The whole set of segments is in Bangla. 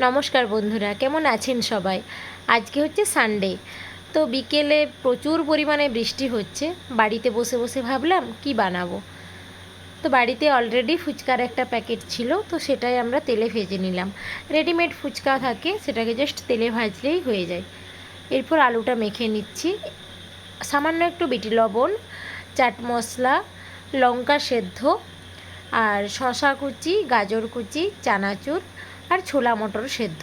নমস্কার বন্ধুরা, কেমন আছেন সবাই? আজকে হচ্ছে সানডে তো বিকেলে প্রচুর পরিমাণে বৃষ্টি হচ্ছে। বাড়িতে বসে বসে ভাবলাম, কি বানাবো? তো বাড়িতে অলরেডি ফুচকার একটা প্যাকেট ছিল, তো সেটাই আমরা তেলে ভেজে নিলাম। রেডিমেড ফুচকা থাকে, সেটাকে জাস্ট তেলে ভাজলেই হয়ে যায়। এরপর আলুটা মেখে নিচ্ছি। সামান্য একটু বিটি লবণ, চাট মশলা, লঙ্কা সেদ্ধ, আর শশা কুচি, গাজর কুচি, চানাচুর আর ছোলা মটর সেদ্ধ।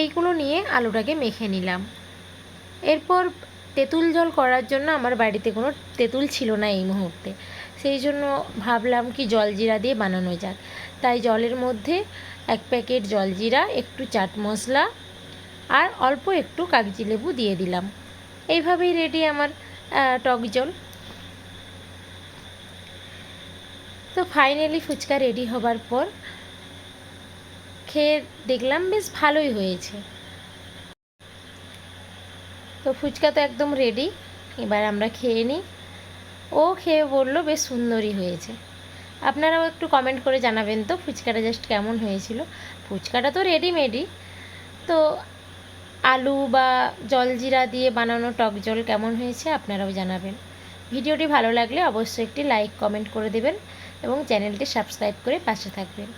এইগুলো নিয়ে আলুটাকে মেখে নিলাম। এরপর তেঁতুল জল করার জন্য আমার বাড়িতে কোনো তেঁতুল ছিল না এই মুহূর্তে। সেই জন্য ভাবলাম কি জলজিরা দিয়ে বানানো যাক। তাই জলের মধ্যে এক প্যাকেট জলজিরা একটু চাট মশলা আর অল্প একটু কাগজি লেবু দিয়ে দিলাম। এইভাবেই রেডি আমার টক জল। তো ফাইনালি ফুচকা রেডি হবার পর খেয়ে দেখলাম বেশ ভালোই হয়েছে। তো ফুচকা তো একদম রেডি এবার আমরা খেয়ে নিই। ও খেয়ে বলল, বেশ সুন্দরই হয়েছে। আপনারাও একটু কমেন্ট করে জানাবেন তো ফুচকাটা জাস্ট কেমন হয়েছিল। ফুচকাটা তো রেডিমেডই তো আলু বা জলজিরা দিয়ে বানানো টক জল কেমন হয়েছে আপনারাও জানাবেন। ভিডিওটি ভালো লাগলে অবশ্যই একটি লাইক কমেন্ট করে দেবেন এবং চ্যানেলটি সাবস্ক্রাইব করে পাশে থাকবেন।